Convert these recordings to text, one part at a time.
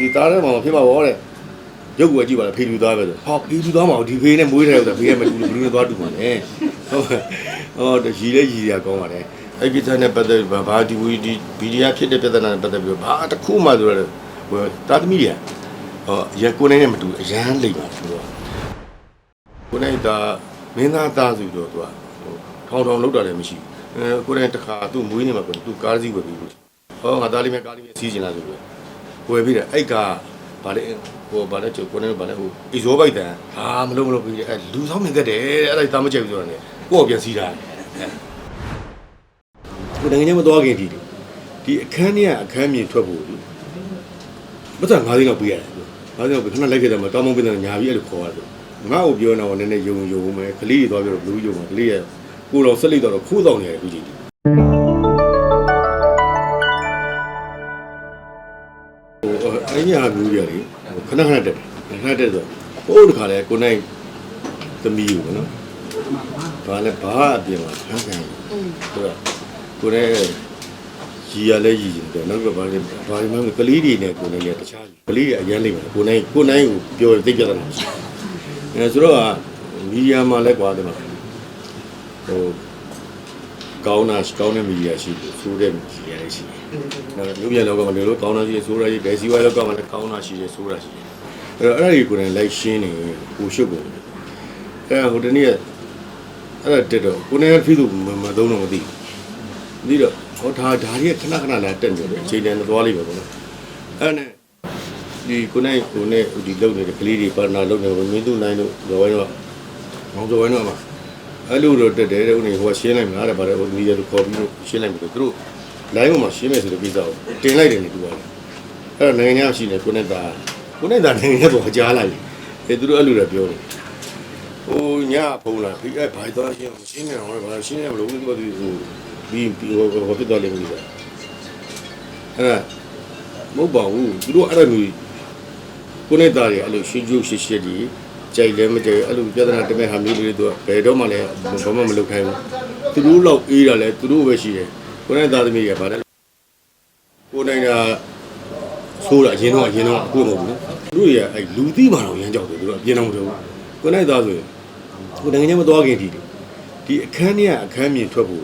ဒီသားထဲမှာမဖြစ်ပါဘောတဲ့ရုပ်ကိုကြည့်ပါလားဖေးလူသားပဲဆိုဟောဖေးလူသားမှာဒီဖေးနဲ့မွေးတယ်ဆိုတာဖေးကမတူဘူးဘလူးနဲ့သွားတူမှာလေဟုတ်ဟောတရီလဲရီရကောင်းပါတယ်အဲ့ဒီတိုင်းနဲ့ပတ်သက်ဘာဘာဒီဝီဒီဗီဒီယိုဖြစ်တဲ့ပြဿနာနဲ့ပတ်သက်ပြီးဘာတစ်ခုမှဆိုတော့ဟိုတာသမီတွေဟောရကိုနေနဲ့မတူအရန်လိမ့်ပါသူကကိုနေဒါမင်းသားသားစုတော့သူကထောင်ထောင်လောက်တာလည်းမရှိဘူးအဲကိုနေတခါသူ့မွေးနေမှာကိုသူကားစည်းဝယ်ပြီးလို့ဟောငါသားလေးမဲ့ကားလေးမဲ့စီးကျင်လာဆိုပြီး ဝယ်ပြီးတယ်အဲ့ကဘာလဲဟိုဘာလဲကျကိုနေဘာလဲဟိုအီဇောဘိုက်တန်ဟာမလုံးမလုံးပြီးအဲလူဆောင်နေတတ်တယ်အဲ့ဒါတာမကြိုက်ဘူးဆိုတော့ねကိုယ့်ကိုပြန်စီးတာကိုနိုင်ငံမသွားခင်ဒီဒီအခန်းကြီးကအခန်းမြင်ထွက်ဖို့ဘာသာငါးသိန်းလောက်ပေးရတယ်ငါးသိန်းလောက်ခဏလိုက်ခဲ့တယ်မှာတောင်းမပေးတယ်ညာပြီးအဲ့လိုခေါ်ရတယ်ငါ့ကိုပြောနေတော့နည်းနည်းယုံယုံမယ်ကလေးတွေသွားပြောတော့ဘလူးယုံမှာကလေးရဲ့ကိုတော်ဆက်လိုက်တော့ခိုးတောင်းနေတယ်အခုကြည့်ဟို အဲ့ဒီဟာမျိုးကြီးလေခဏခဏတက်တယ်ခဏတက်ဆိုဟိုတခါလဲကိုနိုင်သမီးကိုနော်ဘာလဲဘာအပြင်မှာခန်းခံဆိုတော့ကိုရဲရီရလဲရီတယ်နောက်ကဘာလဲဘာမှမကလေးတွေနဲ့ကိုနေနဲ့တခြားကလေးတွေအရန်လိမ့်မယ်ကိုနိုင်ကိုနိုင်ကိုပြောသိပြတယ်မရှိအဲဆိုတော့မီဒီယာမှာလဲကွာတယ်မှာဟို ကောင်းတာကောင်းတဲ့မီဒီယာရှိတယ်ဆိုးတဲ့မီဒီယာလည်းရှိတယ်နော်လူပြန်လောကမှာလည်းလို့ကောင်းတာရှိတယ်ဆိုးတာရှိတယ်ဘယ်စီဝါလောကမှာလည်းကောင်းတာရှိတယ်ဆိုးတာရှိတယ်အဲ့တော့အဲ့ဒါကြီးကိုယ်တိုင်လိုက်ရှင်းနေကိုရှုပ်ကုန်တယ်အဲဟိုတနေ့ကအဲ့ဒါတက်တော့ကိုနေဖိသူမမသုံးတော့မသိဘူးဒီတော့ဟောဒါဒါကြီးခဏခဏလာတက်နေတယ်အချိန်တန်သွားလိမ့်မယ်ပေါ့နော်အဲ့နဲ့ဒီကိုနေကိုနေဒီလုံနေတဲ့ကလေးတွေပါနာလုံနေမင်းသူနိုင်တို့ဇော်ဝိုင်းတော့မောင်ဇော်ဝိုင်းတော့မှာ အဲ့လိုတော့တက်တယ်တဲ့ဦးနေဟိုရှင်းလိုက်မှာတဲ့ဗါတဲ့ဟိုမီဒီယာကိုခေါ်ပြီးရှင်းလိုက်ပြီသူတို့ line ပေါ်မှာရှင်းမယ်ဆိုတဲ့ကိစ္စကိုတင်လိုက်တယ်နေတူပါတယ်အဲ့တော့နိုင်ငံခြားရှိနေကိုနဲ့တာကိုနဲ့တာနိုင်ငံခြားပေါ်ကြားလိုက်တယ်အဲသူတို့အဲ့လိုလည်းပြောတယ်ဟိုညဖုံးလာပြီးအဲ့ဘာသွားရှင်းအောင်ရှင်းနေအောင်လည်းဘာရှင်းရမလို့သူကဒီဟိုပြီးပြီးဟိုဟိုဖြစ်သွားလိမ့်မယ်အဲ့ဒါမဟုတ်ပါဘူးသူတို့အဲ့ဒါမျိုးကိုနဲ့တာတွေအဲ့လိုရှင်းကျုပ်ရှင်းရှင်းဒီ ကြိုက်လည်းမကြိုက်အဲ့လိုပြဿနာတမဲ့ဟာမျိုးတွေသူကဘယ်တော့မှလည်းဘာမှမလုပ်ခိုင်းဘူးသူတို့လောက်အေးတာလည်းသူတို့ပဲရှိတယ်ကိုနဲ့သားသမီးကဗါတယ်ကိုနိုင်ငံဆိုးတာအရင်တော့အရင်တော့အခုမဟုတ်ဘူးနော်သူတို့ရအဲ့လူသိမှတော့ရမ်းကြောက်တယ်သူတို့အပြင်းတော့မထုတ်ဘူးကိုနဲ့သားဆိုရင်ကိုနိုင်ငံမသွားခင်ဒီဒီအခန်းကြီးကအခန်းမြင်ထွက်ဖို့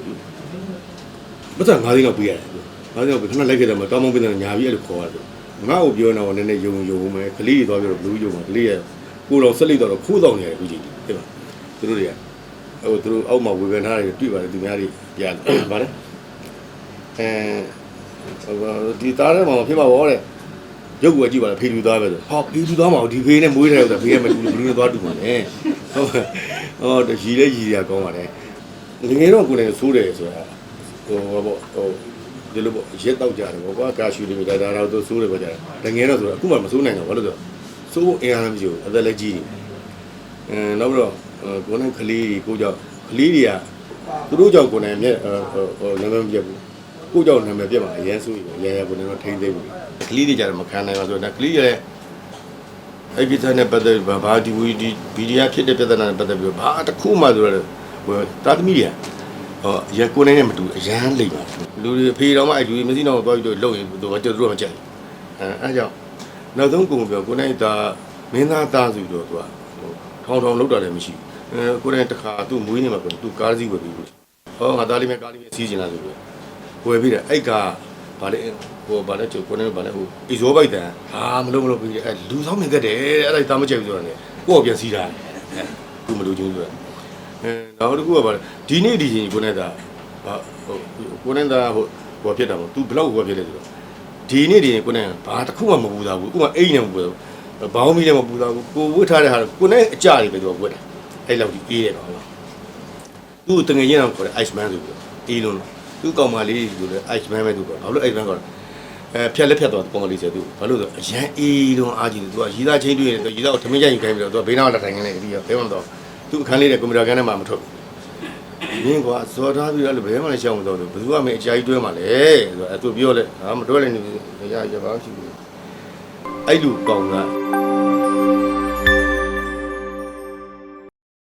ဘာသာငါးသိန်းလောက်ပေးရတယ်ငါးသိန်းလောက်ခဏလိုက်ခဲ့တယ်မှာတောင်းမပေးတယ်ညာပြီးအဲ့လိုခေါ်ရတယ်ငါ့ကိုပြောနေတော့နည်းနည်းယုံယုံမယ်ကလေးတွေသွားပြောတော့ဘလူးယုံမှာကလေးရဲ့ ကိုတော်ဆက်လိုက်တော့ခိုးတောင်းနေတယ်အခုကြည့်ဒီမှာသူတို့တွေကဟိုသူတို့အောက်မှာဝေဖန်ထားတယ်တွေ့ပါတယ်သူများတွေပြန်ဗါလဲအဲဒီသားထဲမှာမဖြစ်ပါဘောတဲ့ရုပ်ကိုကြည့်ပါလားဖေးလူသားပဲဆိုဟောဖေးလူသားမှာဒီဖေးနဲ့မွေးတယ်ဆိုတာဖေးကမတူဘူးဘလူးနဲ့သွားတူမှာလေဟုတ်ဟောတရီလဲရီရကောင်းပါတယ်ငငယ်တော့ကိုယ်နဲ့ဆိုးတယ်ဆိုတာဟိုဘောဟိုဒီလိုပေါ့ရက်တော့ကြတယ်ဘောကွာကာရှူတွေဒါဒါတော့ဆိုးတယ်ပေါ့ကြတယ်ငငယ်တော့ဆိုတာအခုမှမဆိုးနိုင်တော့ဘာလို့ဆို ဆိုးအင်အားမရှိဘူးအသက်လည်းကြီးနေအဲနောက်ပြီးတော့ကိုယ်နဲ့ကလေးကိုကြောင့်ကလေးတွေကသူတို့ကြောင့်ကိုယ်နဲ့မြက်ဟိုနာမည်မပြတ်ဘူးကိုကြောင့်နာမည်ပြတ်မှာအရင်ဆိုရင်ရရကိုနေတော့ထိမ့်သိမ့်ဘူးကလေးတွေကြတယ်မခံနိုင်ပါဆိုတော့ကလေးရဲ့အဲ့ဒီတိုင်းနဲ့ပတ်သက်ဘာဘာဒီဝီဒီဗီဒီယိုဖြစ်တဲ့ပြဿနာနဲ့ပတ်သက်ပြီးဘာတစ်ခုမှဆိုတော့ဟိုတာသမီတွေဟောရကိုနေနဲ့မတူအရန်လိမ့်ပါလူတွေဖေးတော်မှအဲ့လူတွေမရှိတော့သွားပြီးတော့လုံရင်သူကတို့မကြိုက်အဲအဲ့ကြောင့် နောက်ဆုံးကိုပြောကိုနေတာမင်းသားသားစုတော့သူကထောင်ထောင်လောက်တာလည်းမရှိဘူးအဲကိုနေတခါသူ့မွေးနေမှာကိုသူကားစည်းဝယ်ပြီးလို့ဟောငါသားလေးမဲ့ကားလေးမဲ့စီးကျင်လာဆိုပြီးဝယ်ပြီးတယ်အဲ့ကဘာလဲဟိုဘာလဲကျကိုနေဘာလဲဟိုအီဇောဘိုက်တန်ဟာမလုံးမလုံးပြီးအဲ့လူဆောင်နေတတ်တယ်အဲ့ဒါတာမကြိုက်ဘူးဆိုတော့ねကိုယ့်ကိုပြန်စီးတာအဲသူမလို့ချင်းဆိုတော့အဲနောက်တစ်ခုကဘာလဲဒီနေ့ဒီချိန်ကိုနေတာဘာဟိုကိုနေတာဟိုဟိုဖြစ်တာပေါ့ तू ဘလောက်ဟိုဖြစ်လဲဆိုတော့ ဒီနေ့ဒီချိန်ကိုနေဘာတစ်ခုမှမပူတာဘူးအခုမှအိမ်နဲ့မပူတာဘောင်းမီလည်းမပူတာဘူးကိုဝတ်ထားတဲ့ဟာကိုနေအကြတွေပဲသူကဝတ်တာအဲ့လောက်ဒီအေးတယ်တော့သူ့တငယ်ချင်းအောင်ခေါ်တယ် ice man ဆိုပြီးအေးလုံးသူ့ကောင်မလေးဆိုလဲ ice man ပဲသူကဘာလို့ ice man ကအဲဖြက်လက်ဖြက်သွားကောင်မလေးဆိုသူဘာလို့ဆိုအရန်အေးလုံးအားကြီးတယ်သူကရီးသားချင်းတွေ့တယ်သူရီးသားကိုထမင်းကြိုင်ယူခိုင်းပြီးတော့သူကဘေးနားလက်ထိုင်နေတယ်ပြီးတော့ဘဲမှမတော့သူအခန်းလေးတဲ့ကွန်ပျူတာခန်းထဲမှာမထွက်ဘူး မင်းကွာဇော်ထားပြီးတော့ဘယ်မှလည်းရှောင်းမတော့ဘူးဘယ်သူကမင်းအကြာကြီးတွဲမှာလဲဆိုတော့အဲသူပြောလဲဟာမတွဲလည်းနေရရပါရှိဘူးအဲ့လူကောင်က